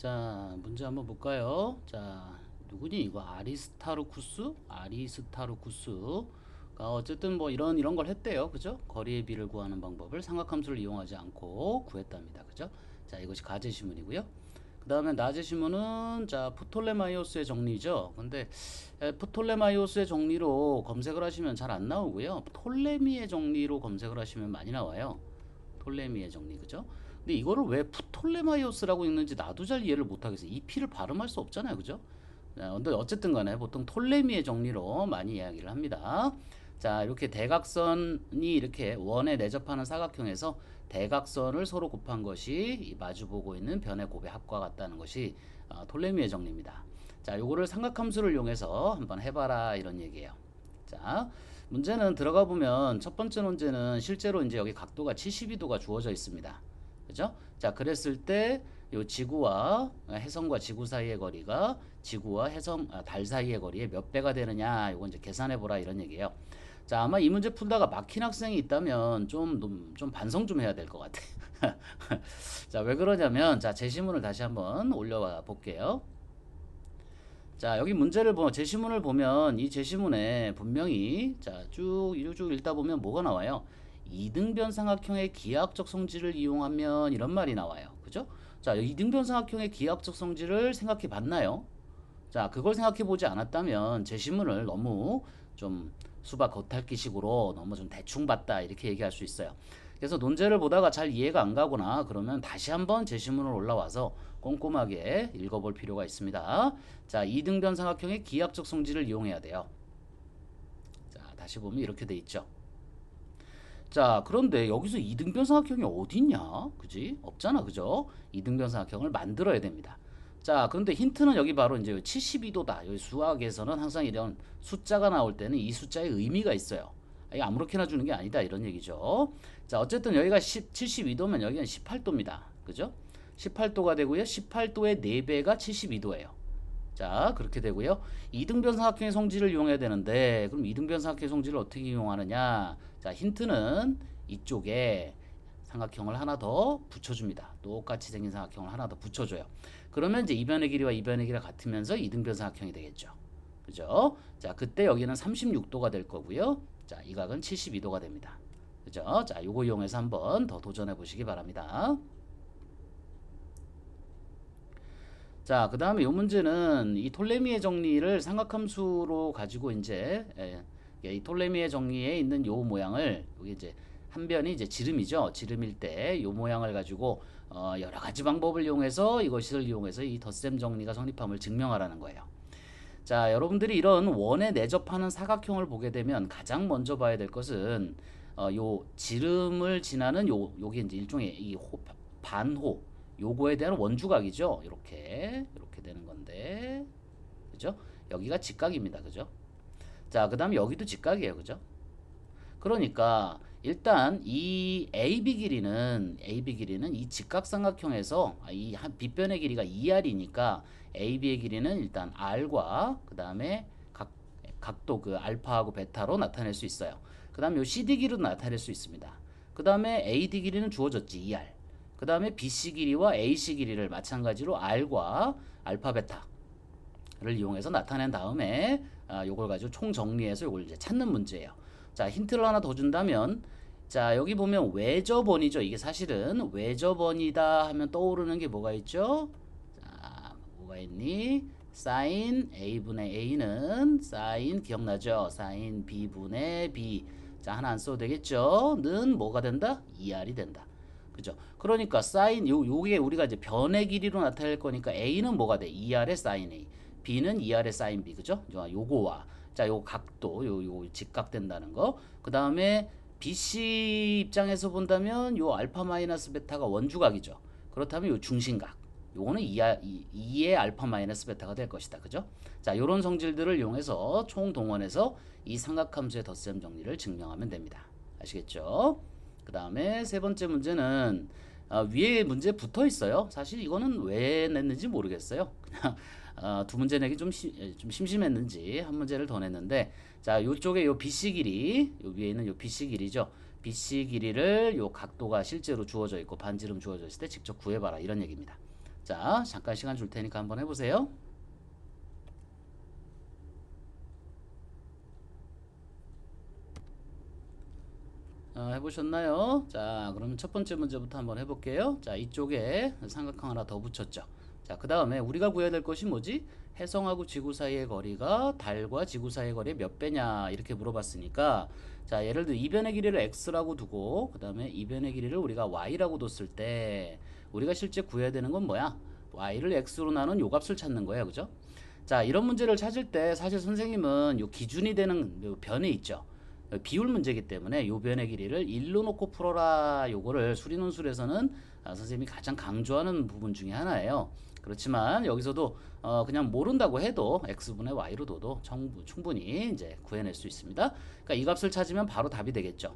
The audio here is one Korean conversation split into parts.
자, 문제 한번 볼까요? 자, 누구니 이거 아리스타르쿠스? 아리스타르쿠스가 어쨌든 뭐 이런 이런 걸 했대요. 그죠? 거리의 비를 구하는 방법을 삼각함수를 이용하지 않고 구했답니다. 그죠? 자, 이것이 가제 시문이고요. 그 다음에 낮의 시문은 자, 프톨레마이오스의 정리죠. 근데 에, 프톨레마이오스의 정리로 검색을 하시면 잘 안 나오고요. 톨레미의 정리로 검색을 하시면 많이 나와요. 톨레미의 정리 그죠? 근데 이거를 왜 프톨레마이오스라고 읽는지 나도 잘 이해를 못하겠어요. 이 피를 발음할 수 없잖아요, 그죠? 자, 근데 어쨌든 간에 보통 톨레미의 정리로 많이 이야기를 합니다. 자, 이렇게 대각선이 이렇게 원에 내접하는 사각형에서 대각선을 서로 곱한 것이 이 마주보고 있는 변의 곱의 합과 같다는 것이 어, 톨레미의 정리입니다. 자, 요거를 삼각함수를 이용해서 한번 해봐라 이런 얘기예요. 자, 문제는 들어가 보면 첫 번째 문제는 실제로 이제 여기 각도가 72도가 주어져 있습니다. 그죠? 자, 그랬을 때 요 지구와 해성과 지구 사이의 거리가 지구와 해성 아, 달 사이의 거리의 몇 배가 되느냐 요거 이제 계산해 보라 이런 얘기예요. 자, 아마 이 문제 풀다가 막힌 학생이 있다면 좀, 좀, 좀 반성 좀 해야 될 것 같아. 자, 왜 그러냐면, 자, 제시문을 다시 한번 올려와 볼게요. 자, 여기 문제를 보, 제시문을 보면 이 제시문에 분명히 자, 쭉, 쭉 읽다 보면 뭐가 나와요? 이등변 삼각형의 기하학적 성질을 이용하면 이런 말이 나와요. 그죠? 자, 이등변 삼각형의 기하학적 성질을 생각해 봤나요? 자, 그걸 생각해 보지 않았다면 제시문을 너무 좀 수박 겉핥기식으로 너무 좀 대충 봤다 이렇게 얘기할 수 있어요. 그래서 논제를 보다가 잘 이해가 안 가거나 그러면 다시 한번 제시문을 올라와서 꼼꼼하게 읽어볼 필요가 있습니다. 자, 이등변 삼각형의 기하학적 성질을 이용해야 돼요. 자, 다시 보면 이렇게 돼 있죠. 자, 그런데 여기서 이등변 삼각형이 어디 있냐? 그지? 없잖아, 그죠? 이등변 삼각형을 만들어야 됩니다. 자, 그런데 힌트는 여기 바로 이제 72도다. 여기 수학에서는 항상 이런 숫자가 나올 때는 이 숫자의 의미가 있어요. 이게 아무렇게나 주는 게 아니다. 이런 얘기죠. 자, 어쨌든 여기가 10, 72도면 여기는 18도입니다. 그죠? 18도가 되고요. 18도의 4배가 72도예요. 자, 그렇게 되고요. 이등변 삼각형의 성질을 이용해야 되는데, 그럼 이등변 삼각형의 성질을 어떻게 이용하느냐? 자, 힌트는 이쪽에 삼각형을 하나 더 붙여줍니다. 똑같이 생긴 삼각형을 하나 더 붙여줘요. 그러면 이제 이변의 길이와 이변의 길이가 같으면서 이등변 삼각형이 되겠죠. 그죠? 자, 그때 여기는 36도가 될 거고요. 자, 이 각은 72도가 됩니다. 그죠? 자, 요거 이용해서 한번 더 도전해 보시기 바랍니다. 자, 그 다음에 요 문제는 이 톨레미의 정리를 삼각함수로 가지고 이제 예, 예, 이 톨레미의 정리에 있는 요 모양을 여기 이제 한 변이 이제 지름이죠. 지름일 때 요 모양을 가지고 어, 여러 가지 방법을 이용해서 이것을 이용해서 이 덧셈 정리가 성립함을 증명하라는 거예요. 자, 여러분들이 이런 원에 내접하는 사각형을 보게 되면 가장 먼저 봐야 될 것은 어, 요 지름을 지나는 요 요게 이제 일종의 이 호, 반호 요거에 대한 원주각이죠. 이렇게 이렇게 되는 건데 그죠? 여기가 직각입니다. 그죠? 자, 그 다음에 여기도 직각이에요. 그죠? 그러니까 일단 이 AB 길이는 AB 길이는 이 직각삼각형에서 이한 빗변의 길이가 2R이니까 AB의 길이는 일단 R과 그 다음에 각, 각도 그 알파하고 베타로 나타낼 수 있어요. 그 다음에 요 CD 길이도 나타낼 수 있습니다. 그 다음에 AD 길이는 주어졌지 2R. 그 다음에 BC 길이와 AC 길이를 마찬가지로 R과 알파 베타를 이용해서 나타낸 다음에 아, 요걸 가지고 총 정리해서 요걸 이제 찾는 문제예요. 자, 힌트를 하나 더 준다면 자, 여기 보면 외접원이죠. 이게 사실은 외접원이다 하면 떠오르는 게 뭐가 있죠? 자, 뭐가 있니? 사인 A분의 A는 사인 기억나죠? 사인 B분의 B. 자, 하나 안 써도 되겠죠? 는 뭐가 된다? 2R이 된다. 그죠? 그러니까 사인 요 요게 우리가 이제 변의 길이로 나타낼 거니까 A는 뭐가 돼? 2R의 사인 A. B는 2R의 사인 B. 그죠? 요거와 자, 요 각도, 요, 요 직각 된다는 거. 그 다음에 BC 입장에서 본다면 요 알파 마이너스 베타가 원주각이죠. 그렇다면 요 중심각. 요거는 2, 2의 알파 마이너스 베타가 될 것이다. 그죠? 자, 요런 성질들을 이용해서 총 동원해서 이 삼각함수의 덧셈 정리를 증명하면 됩니다. 아시겠죠? 그 다음에 세 번째 문제는 어, 위에 문제 붙어 있어요. 사실 이거는 왜 냈는지 모르겠어요. 그냥 어, 두 문제 내기 좀, 시, 좀 심심했는지 한 문제를 더 냈는데 자 요쪽에 요 BC 길이 요 위에 있는 요 BC 길이죠. BC 길이를 요 각도가 실제로 주어져 있고 반지름 주어져 있을 때 직접 구해봐라 이런 얘기입니다. 자, 잠깐 시간 줄 테니까 한번 해보세요. 어, 해보셨나요? 자, 그러면 첫 번째 문제부터 한번 해볼게요. 자, 이쪽에 삼각형 하나 더 붙였죠. 자, 그 다음에 우리가 구해야 될 것이 뭐지? 해성하고 지구 사이의 거리가 달과 지구 사이의 거리 몇 배냐 이렇게 물어봤으니까 자, 예를 들어 이변의 길이를 x라고 두고 그 다음에 이변의 길이를 우리가 y라고 뒀을 때 우리가 실제 구해야 되는 건 뭐야? y를 x로 나눈 요 값을 찾는 거예요. 그죠? 자, 이런 문제를 찾을 때 사실 선생님은 요 기준이 되는 요 변이 있죠. 비율 문제이기 때문에 요 변의 길이를 1로 놓고 풀어라 요거를 수리논술에서는 아, 선생님이 가장 강조하는 부분 중에 하나예요. 그렇지만 여기서도 어 그냥 모른다고 해도 x분의 y로 둬도 정부, 충분히 이제 구해낼 수 있습니다. 그러니까 이 값을 찾으면 바로 답이 되겠죠.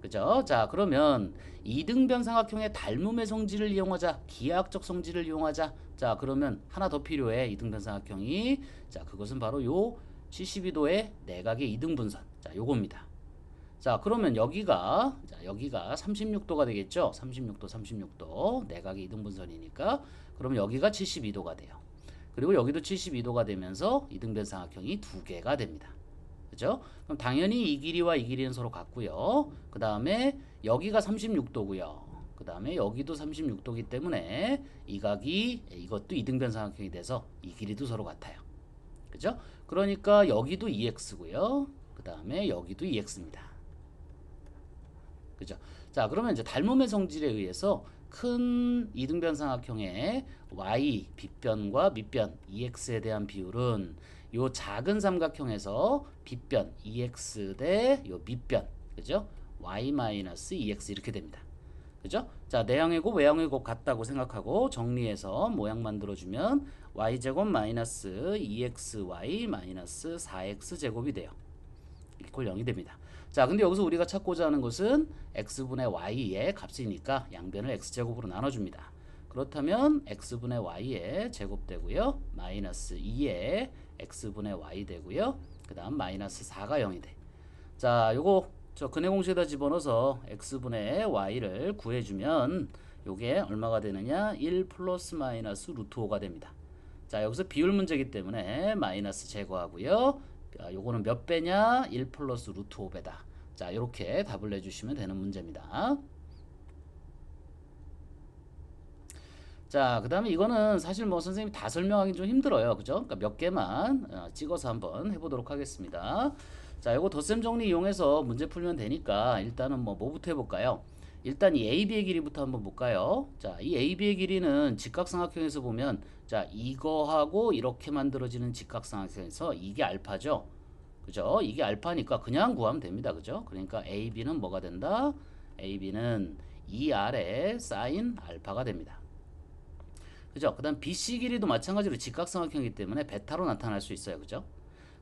그죠? 자, 그러면 이등변 삼각형의 닮음의 성질을 이용하자. 기하학적 성질을 이용하자. 자, 그러면 하나 더 필요해. 이등변 삼각형이. 자, 그것은 바로 요 72도의 내각의 이등분선. 자, 요겁니다. 자, 그러면 여기가 자, 여기가 36도가 되겠죠? 36도, 36도. 내각의 이등분선이니까. 그럼 여기가 72도가 돼요. 그리고 여기도 72도가 되면서 이등변 삼각형이 두 개가 됩니다. 그죠? 그럼 당연히 이 길이와 이 길이는 서로 같고요. 그 다음에 여기가 36도고요. 그 다음에 여기도 36도기 때문에 이 각이 이것도 이등변 삼각형이 돼서 이 길이도 서로 같아요. 그죠? 그러니까 여기도 2x고요. 그 다음에 여기도 2x입니다. 그죠? 자, 그러면 이제 닮음의 성질에 의해서 큰 이등변 삼각형의 y 빗변과 밑변 2x에 대한 비율은 요 작은 삼각형에서 빗변 2x 대 요 밑변 그죠? y 마이너스 2x 이렇게 됩니다. 그죠? 자, 내향의 곱, 외향의 곱 같다고 생각하고 정리해서 모양 만들어주면 y제곱 마이너스 2xy 마이너스 4x 제곱이 돼요. 이퀄 0이 됩니다. 자, 근데 여기서 우리가 찾고자 하는 것은 x분의 y의 값이니까 양변을 x제곱으로 나눠줍니다. 그렇다면 x분의 y의 제곱되고요. 마이너스 2의 x분의 y 되고요. 그 다음 마이너스 4가 0이 돼. 자, 요거 저 근해 공식에다 집어넣어서 x분의 y를 구해주면 요게 얼마가 되느냐? 1 플러스 마이너스 루트 5가 됩니다. 자, 여기서 비율 문제이기 때문에 마이너스 제거하고요. 자, 요거는 몇 배냐? 1 플러스 루트 5배다. 자, 이렇게 답을 내주시면 되는 문제입니다. 자, 그 다음에 이거는 사실 뭐 선생님이 다 설명하기 좀 힘들어요. 그죠? 그러니까 몇 개만 어, 찍어서 한번 해보도록 하겠습니다. 자, 이거 덧셈 정리 이용해서 문제 풀면 되니까 일단은 뭐 뭐부터 해볼까요? 일단 이 AB의 길이부터 한번 볼까요? 자, 이 AB의 길이는 직각삼각형에서 보면 자, 이거하고 이렇게 만들어지는 직각삼각형에서 이게 알파죠? 그죠? 이게 알파니까 그냥 구하면 됩니다. 그죠? 그러니까 AB는 뭐가 된다? AB는 이 아래 사인 알파가 됩니다. 그죠? 그 다음 BC 길이도 마찬가지로 직각삼각형이기 때문에 베타로 나타날 수 있어요. 그죠?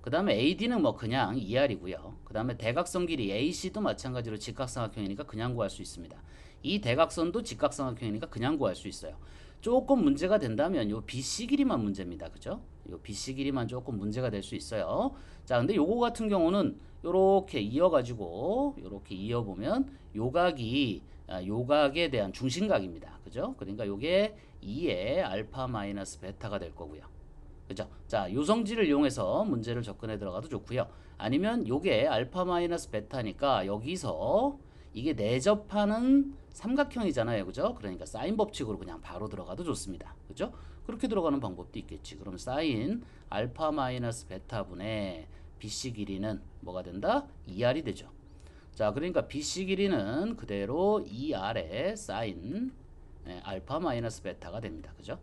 그 다음에 AD는 뭐 그냥 2R이고요. 그 다음에 대각선 길이 AC도 마찬가지로 직각삼각형이니까 그냥 구할 수 있습니다. 이 대각선도 직각삼각형이니까 그냥 구할 수 있어요. 조금 문제가 된다면 요 BC 길이만 문제입니다. 그죠? 요 BC 길이만 조금 문제가 될 수 있어요. 자, 근데 요거 같은 경우는 요렇게 이어가지고 요렇게 이어보면 요각이 아, 요각에 대한 중심각입니다. 그죠? 그러니까 요게 2의 알파 마이너스 베타가 될 거고요. 그죠? 자, 요 성질을 이용해서 문제를 접근해 들어가도 좋고요. 아니면 요게 알파 마이너스 베타니까 여기서 이게 내접하는 삼각형이잖아요. 그죠? 그러니까 사인 법칙으로 그냥 바로 들어가도 좋습니다. 그죠? 그렇게 들어가는 방법도 있겠지. 그럼 사인 알파 마이너스 베타분의 BC 길이는 뭐가 된다? 2R이 되죠. 자, 그러니까 BC 길이는 그대로 2R의 사인 네, 알파 마이너스 베타가 됩니다. 그죠?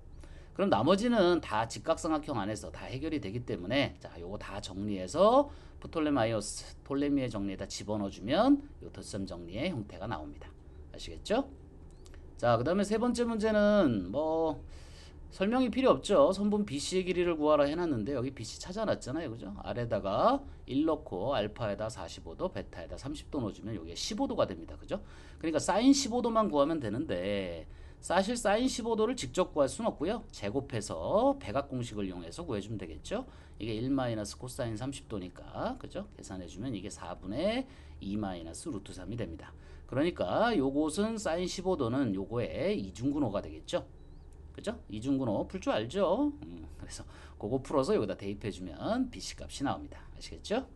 그럼 나머지는 다 직각삼각형 안에서 다 해결이 되기 때문에 자, 요거 다 정리해서 프톨레마이오스, 톨레미의 정리에다 집어넣어주면 요 덧셈 정리의 형태가 나옵니다. 아시겠죠? 자, 그 다음에 세 번째 문제는 뭐 설명이 필요 없죠. 선분 BC의 길이를 구하라 해놨는데 여기 BC 찾아놨잖아요. 그죠? 아래다가 1 넣고 알파에다 45도, 베타에다 30도 넣어주면 여기에 15도가 됩니다. 그죠? 그러니까 사인 15도만 구하면 되는데 사실 사인 15도를 직접 구할 수는 없고요. 제곱해서 백악 공식을 이용해서 구해주면 되겠죠. 이게 1 마이너스 코사인 30도니까 그죠? 계산해주면 이게 4분의 2 마이너스 루트 3이 됩니다. 그러니까 요것은 사인 15도는 요거의 이중근호가 되겠죠. 그죠? 이중근호 풀 줄 알죠? 음, 그래서 그거 풀어서 여기다 대입해주면 BC 값이 나옵니다. 아시겠죠?